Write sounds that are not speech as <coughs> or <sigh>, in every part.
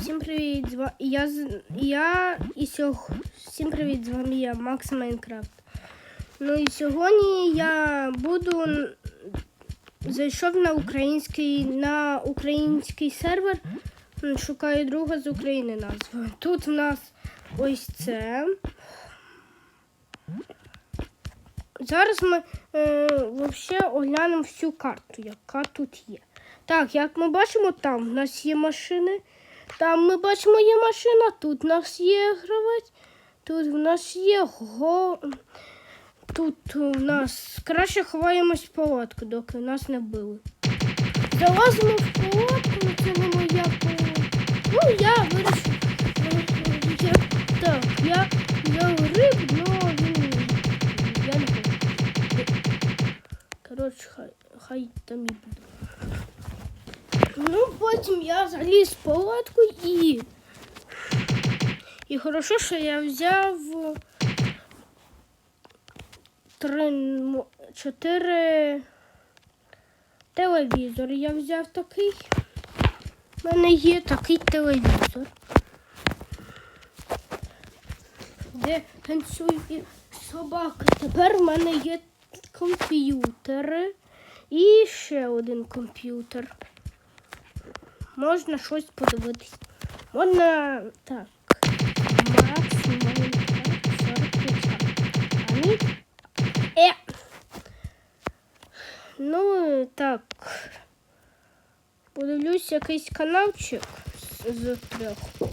Всім привіт! З Я, я і сьог... Всім привіт, з вами я, Макс Майнкрафт. Ну і сьогодні я буду зайшов на український на український сервер. Шукаю друга з України назву. Тут в нас ось це. Зараз ми е, вообще оглянемо всю карту, яка тут є. Так, як ми бачимо, там в нас є машини. Там ми бачимо є машина, тут в нас є гравець, тут в нас є го. Тут у нас краще ховаємось в палатку, доки нас не били. Залазимо в палатку, ну це не моя палатка. Ну, я вирішив. Я, так, я взяв риб, але він. Я не хочу. Коротше, хай, хай там і буде. Ну, потім я заліз в палатку і. І хорошо, що я взяв три, чотири телевізори. Я взяв такий. У мене є такий телевізор. Де танцює собака. Тепер в мене є комп'ютери і ще один комп'ютер можна щось подивитись. Можна так. Максимум 45. А ні? Е. Ну, так. Подивлюсь якийсь каналчик з трьох.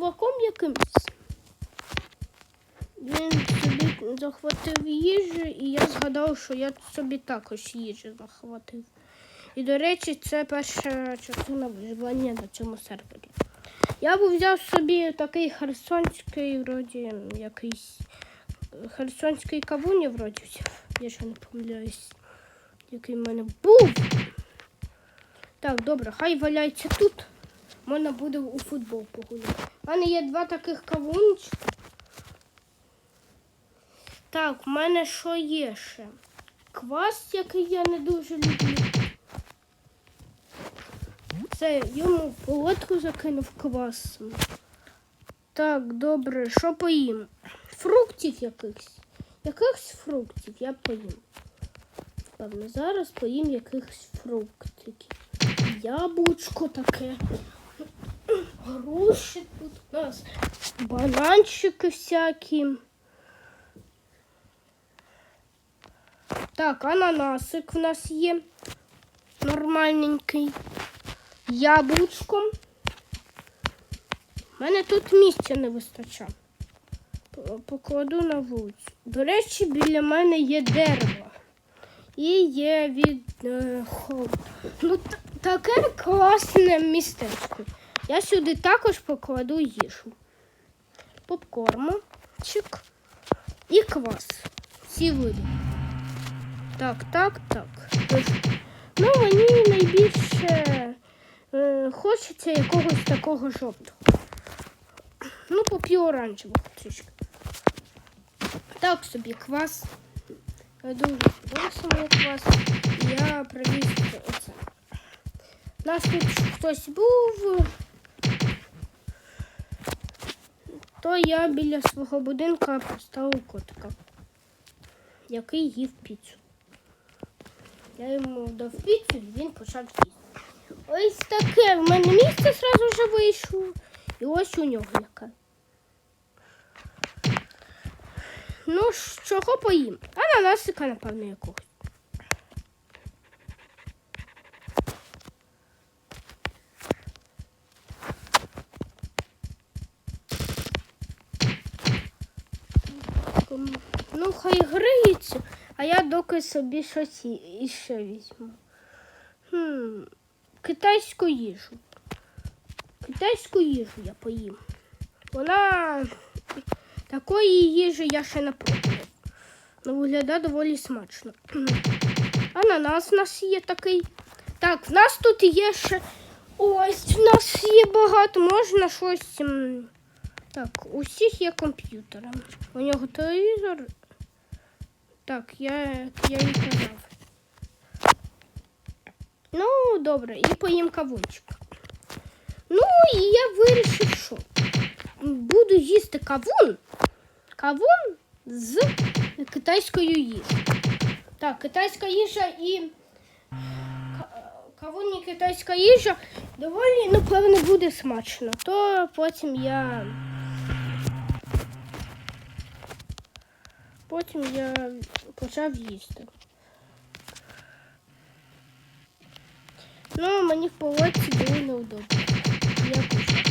Чуваком якимсь. Він собі захватив їжу, і я згадав, що я собі також їжу захватив. І, до речі, це перша частина виживання на цьому сервері. Я б взяв собі такий херсонський, вроді, якийсь херсонський кавун, я вроді. Я ще не помиляюсь, який в мене був. Так, добре, хай валяється тут. Можна буде у футбол погуляти. У мене є два таких кавунчика. Так, в мене що є ще? Квас, який я не дуже люблю. Це йому полотку закинув квасом. Так, добре, що поїм? Фруктів якихось. Якихось фруктів я поїм. Певно, зараз поїм якихось фруктиків. Яблучко таке. Груші тут у нас. Бананчики всякі. Так, ананасик в нас є. Нормальненький. Яблучко. У мене тут місця не вистачає. Покладу на вулицю. До речі, біля мене є дерево. І є від е, холоду. Ну, таке класне містечко. Я сюди також покладу їжу. Попкормчик і квас. Ці види. Так, так, так. Ну, мені найбільше е, хочеться якогось такого жовтого. Ну, поп'ю оранжевого трішки. Так собі квас. Я дуже подобався квас. Я привіз оце. Нас тут хтось був. То я біля свого будинка поставив котика, який їв піцу. Я йому дав піцу, і він почав їсти. Ось таке в мене місце зразу вже вийшло. І ось у нього яке. Ну, чого поїм? Ананасика, напевно, якогось. Ну, хай гриється. Я собі щось іще візьму. Хм, китайську їжу. Китайську їжу я поїм. Вона такої їжі я ще не пробував. Ну, виглядає доволі смачно. <clears throat> Ананас у нас є такий. Так, в нас тут є ще. Ось, в нас є багато. Можна щось. Так, у всіх є комп'ютери. У нього телевізор. Так, я, я і казав. Ну, добре, і поїм кавунчик. Ну, і я вирішив, що буду їсти кавун. Кавун з китайською їжею. Так, китайська їжа і ка- кавун і китайська їжа доволі, напевно, буде смачно. То потім я. Потім я почав їсти. Ну, мені в полоці було неудобно. Я почав.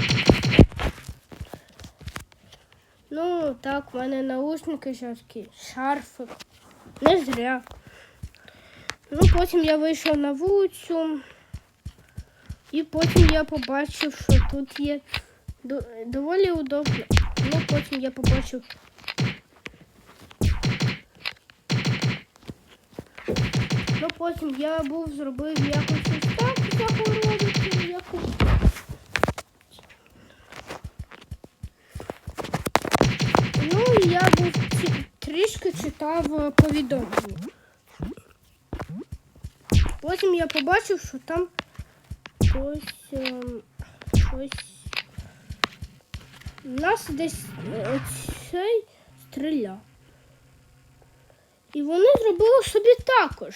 Ну, так, в мене наушники жорсткі, шарфик. Не зря. Ну, потім я вийшов на вулицю. І потім я побачив, що тут є доволі удобно. Ну, потім я побачив. Потім я був зробив якось ось так загородити, якось. Ну, і я був трішки читав е, повідомлення. Потім я побачив, що там щось, ем, щось. Нас десь е, цей стріляв. І вони зробили собі також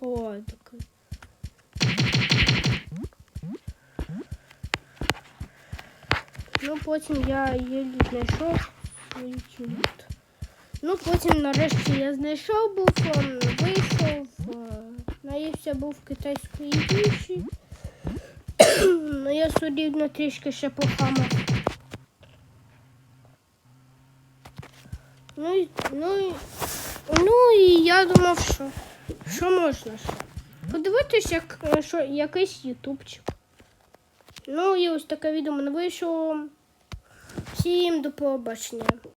поводок. Ну, потім я її знайшов. Ну, потім нарешті я знайшов ем, вийшов, наївся був китайської їжі. <coughs> Ну, я все рівно трішки ще похамав. Ну, ну, ну і я думав, що, що можна ще. Подивитись, як, е, що, якийсь ютубчик. Ну і ось таке відео мене вийшло. Всім до побачення.